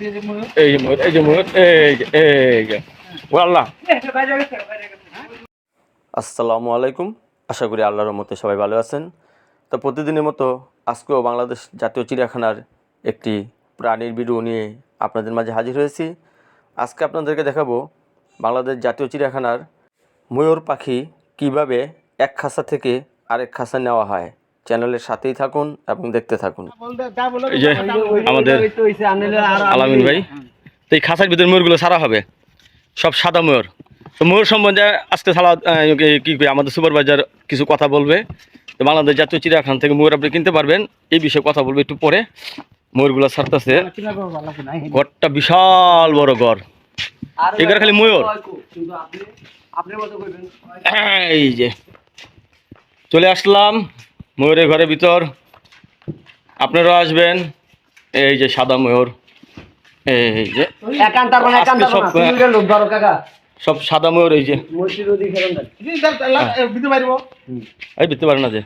এই এই যে এই যে এই যে। আল্লাহ আসসালামু আলাইকুম। আশা করি আল্লাহর রহমতে সবাই ভালো আছেন। তো প্রতিদিনের মতো আজকেও বাংলাদেশ জাতীয় চিড়িয়াখানার একটি প্রাণীর ভিডিও নিয়ে আপনাদের মাঝে হাজির হয়েছি। আজকে আপনাদেরকে দেখাবো বাংলাদেশ জাতীয় চিড়িয়াখানার ময়ূর পাখি কীভাবে এক খাঁচা থেকে আরেক খাঁচা নেওয়া হয়। চ্যানেলের সাথেই থাকুন এবং দেখতে থাকুন। আমাদের আলামিন ভাই, তো এই খাঁচার ভিতরে ময়ূরগুলো সারা হবে, সব সাদা ময়ূর। তো ময়ূর সম্বন্ধে আজকে কি কই, আমাদের সুপারভাইজার কিছু কথা বলবে। তো বাংলাদেশ জাতীয় চিড়িয়াখানা থেকে ময়ূর আপনি কিনতে পারবেন, এই বিষয়ে কথা বলবে একটু পরে। ময়ূরগুলো ছাড়তেছে, ঘরটা বিশাল বড় ঘর। এখানে খালি ময়ূর। এই যে, চলে আসলাম। ময়ূরের ঘরের ভিতর। আপনারাও আসবেন। এই যে সাদা ময়ূর। এই যে সব- না তুমি লোক ধরো কাকা। সব সাদা ময়ূর এই যে। এই বুঝতে পারে না যে।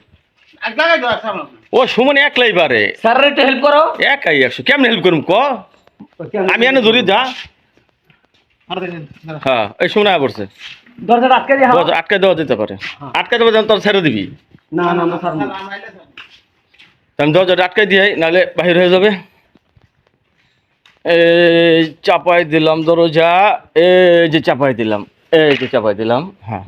ও সুমন একলাই পারে। স্যার একটু হেল্প করো। একাই একশো। কেমন হেল্প করুম ক? আমি এনে ধরি যা। হ্যাঁ এই সুমন আয়া পড়ছে। দরজা আটকে দিয়ে দরজা আটকে দেওয়া যেতে পারে। আটকে দেওয়া তোর ছেড়ে দিবি। না না না স্যার আমরা এলে তা আমি দরজাটা আটকে দিয়ে নাহলে বাহির হয়ে যাবে। এই চাপাই দিলাম দরজা এই যে চাপাই দিলাম এই যে চাপাই দিলাম হ্যাঁ।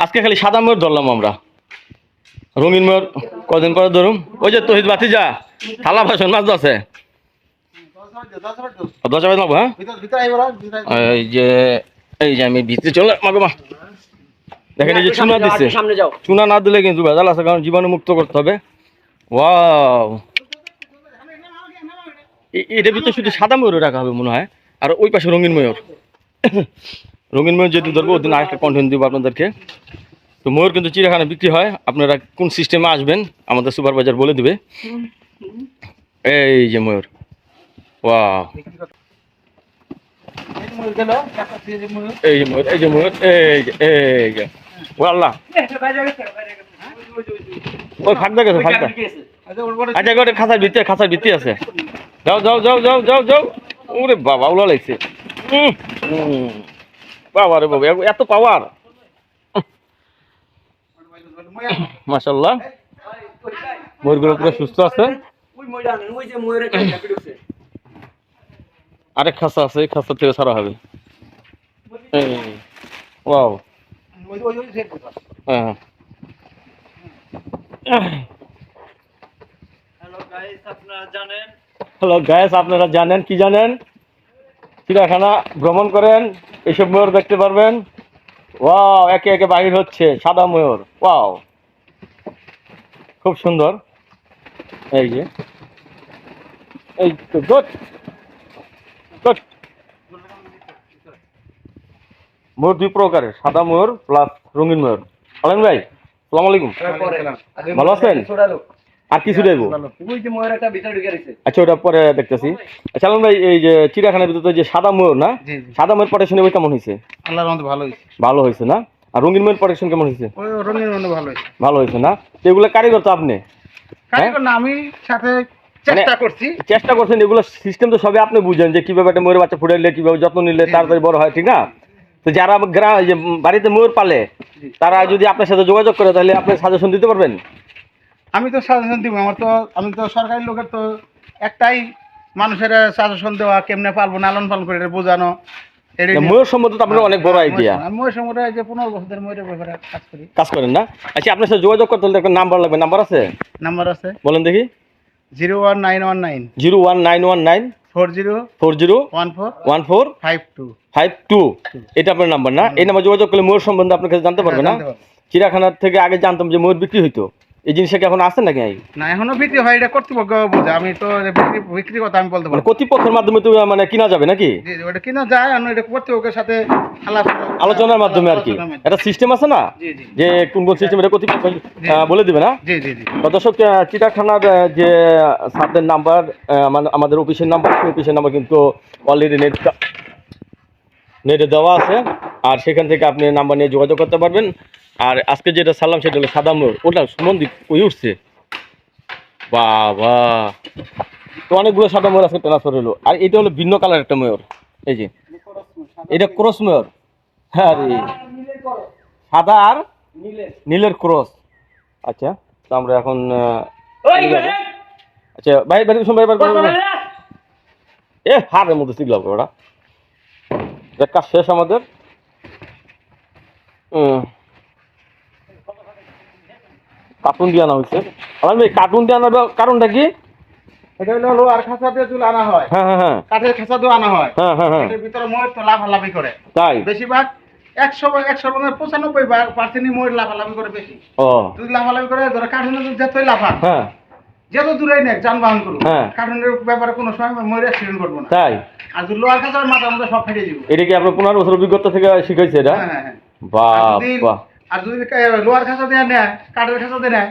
আজকে খালি সাদা ময়ূর ধরলাম আমরা। রঙিন ময়ূর কদিন পরে ধরুম? ওই যে তহিদ বাতি যা থালা বাসন মাছ আছে দশ নেব হ্যাঁ? এই যে এই যে আমি ভিতরে চলে মাগো মা। দেখেন এই যে চুনা দিচ্ছে চুনা না দিলে কিন্তু ভেজাল আছে কারণ জীবাণু মুক্ত করতে হবে। ওয়াও। এ- এটার ভিতরে শুধু সাদা ময়ূর রাখা হবে মনে হয় আর ওই পাশে রঙিন ময়ূর। রঙিন ময়ূর যেদিন ধরবো ওদিন আরেকটা কন্টেন্ট দিব আপনাদেরকে। তো ময়ূর কিন্তু চিড়িয়াখানা বিক্রি হয় আপনারা কোন সিস্টেমে আসবেন আমাদের সুপারভাইজার বলে দিবে। এই যে ময়ূর। ওয়াও এই ময়ূর গেল এই যে ময়ূর এই যে ময়ূর এই যে ময়ূর এই যে এই ও আল্লাহ ওই ফাঁকদা গেছে ফাঁকদা আচ্ছা ওর বড় গোটে খাঁচার ভিতরে খাঁচার ভিতরে আছে যাও যাও যাও যাও যাও যাও ওরে বাবা উলা লাগছে উম, উম। বাবা রে বাবা এত পাওয়ার মাশাল্লাহ ময়ূরগুলো পুরো সুস্থ আছে। ওই ময়রা ওই যে ময়ূরের আরেক খাঁচা আছে এই খাঁচা থেকে ছাড়া হবে। ওয়াও। হ্যাঁ হ্যালো গ্যাস আপনারা জানেন? কি জানেন? চিড়িয়াখানা ভ্রমণ করেন এইসব ময়ূর দেখতে পারবেন। ওয়াও একে একে বাহির হচ্ছে সাদা ময়ূর। ওয়াও। খুব সুন্দর। এই যে। এই তো ময়ূর দুই প্রকারের সাদা ময়ূর প্লাস রঙিন ময়ূর আলম ভাই সালাম আলাইকুম। ভালো আছেন? আর কিছু দেবো আচ্ছা ওটা পরে দেখতেছি। আচ্ছা আলম ভাই এই যে চিড়িয়াখানার ভিতরে যে সাদা ময়ূর না সাদা ময়ূর প্রোটেকশন ওই কেমন হয়েছে আল্লাহর রহমতে ভালো হইছে। ভালো হয়েছে না? আর রঙিন ময়ূর প্রোটেকশন কেমন হয়েছে রঙিন ভালো হয়েছে না? এগুলো কারিগর তো আপনি? কারিগর না আমি সাথে চেষ্টা করছি। চেষ্টা করছেন এগুলো সিস্টেম তো সবই আপনি বুঝেন যে কীভাবে একটা ময়ূর বাচ্চা ফুটাইলে কীভাবে যত্ন নিলে তাড়াতাড়ি বড় হয় ঠিক না? তো যারা গ্রাম বাড়িতে ময়ূর পালে তারা যদি আপনার সাথে যোগাযোগ করে তাহলে আপনি সাজেশন দিতে পারবেন? আমি তো সাজেশন দিব আমার তো আমি তো সরকারি লোকের তো একটাই মানুষের সাজেশন দেওয়া কেমনে পালবো লালন পালন করে এটা বোঝানো ময়ূর সম্বন্ধে তো আপনার অনেক বড় আইডিয়া ময়ূর যে পনেরো ময়ূরের ব্যাপারে কাজ করি। কাজ করেন না? আচ্ছা আপনার সাথে যোগাযোগ করতে হলে একটা নাম্বার লাগবে নাম্বার আছে? নাম্বার আছে। বলেন দেখি। Zero one nine one nine. Zero one nine one nine. Four zero four zero one four one four five two. Five two. এটা আপনার নাম্বার না? এই নাম্বার যোগাযোগ করলে ময়ূর সম্বন্ধে আপনার কাছে জানতে পারবে না? চিড়াখানার চিড়িয়াখানার থেকে আগে জানতাম যে ময়ূর বিক্রি হইতো। এই জিনিসটা কি এখন আছে নাকি না এখনও বিক্রি হয় এটা কর্তৃপক্ষ বোঝে আমি তো বিক্রি বিক্রি কথা আমি বলতে মানে পারব কর্তৃপক্ষের মাধ্যমে তো মানে কিনা যাবে নাকি? ওটা কিনা যায় আর এটা কর্তৃপক্ষের সাথে আলোচনার মাধ্যমে আর কি। একটা সিস্টেম আছে না? যে কোন কোন সিস্টেম এটা কর্তৃপক্ষ বলে দিবে না? দর্শক আহ, চিড়িয়াখানার যে সারদের নাম্বার আমাদের অফিসের নাম্বার সেই অফিসের নাম্বার কিন্তু অলরেডি নেট নেটে দেওয়া আছে। আর সেখান থেকে আপনি নাম্বার নিয়ে যোগাযোগ করতে পারবেন। আর আজকে যেটা সারলাম সেটা হলো সাদা মোড় ওটা সুমন্দির ওই উঠছে? বাবা। তো অনেকগুলো সাদা ময়ূর আজকে ট্রান্সফার হলো। আর এটা হলো ভিন্ন কালার একটা ময়ূর এই যে। এটা ক্রস ময়ূর হ্যাঁ সাদা আর নীলের ক্রস আচ্ছা তো আমরা এখন। আচ্ছা ভাই ভাই শুন ভাই ভাই ভাই, ভাই। এ হারের মধ্যে শিখলাম ওরা দেখ কাজ শেষ আমাদের। হুম। কার্টুন দিয়ে আনা হয়েছে। আমার ভাই কার্টুন দিয়ে আনার কারণটা কি? এটা হলো লোহার খাঁচা দিয়ে তুলে আনা হয়। হ্যাঁ হ্যাঁ হ্যাঁ। কাঠের খাঁচা দিয়ে আনা হয়। হ্যাঁ হ্যাঁ হ্যাঁ। এটার ভিতরে ময়ূর তো লাফালাফি করে। তাই? বেশিরভাগ একশো একশোর মধ্যে পঁচানব্বই পার্সেন্টই ময়ূর লাফালাফি করে বেশি। ও। যদি লাফালাফি করে ধরো কার্টুনে যতই হ্যাঁ। যত দূরে নেক যানবাহন করুন হ্যাঁ। কার্টুনের ব্যাপারে কোনো সময় ময়ূর অ্যাক্সিডেন্ট করব না। তাই? আর যদি লোহার খাঁচা মাথার মধ্যে সব ফেটে যাব। এটা কি আপনার পনেরো বছর অভিজ্ঞতা থেকে শিখাইছে এটা? হ্যাঁ হ্যাঁ হ্যাঁ। বাহ বাহ। আর যদি লোহার খাঁচা দিয়ে নেয় কাঠের খাঁচা দিয়ে নেয়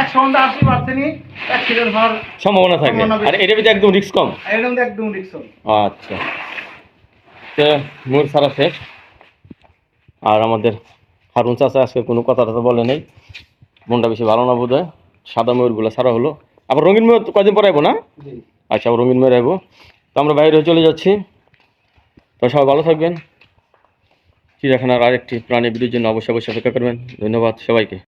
একশো ঘণ্টা আশি পার্সেন্টই অ্যাক্সিডেন্ট হওয়ার সম্ভাবনা থাকে। আর এটা ভিতরে একদম রিস্ক কম? একদম একদম রিক্স আচ্ছা। তো মোর সারা শেষ। আর আমাদের হারুন চাচা আজকে কোনো কথা টথা বলে নেই। মনটা বেশি ভালো না বোধ হয় সাদা ময়ূরগুলো সারা হলো। আবার রঙিন ময়ূর তো কদিন পরে আইবো না? আচ্ছা আবার রঙিন ময়ূর আইবো। তো আমরা বাইরে চলে যাচ্ছি। তো সবাই ভালো থাকবেন। চিড়িয়াখানার আরেকটি প্রাণী ভিডিওর জন্য অবশ্যই অবশ্যই অপেক্ষা করবেন। ধন্যবাদ সবাইকে।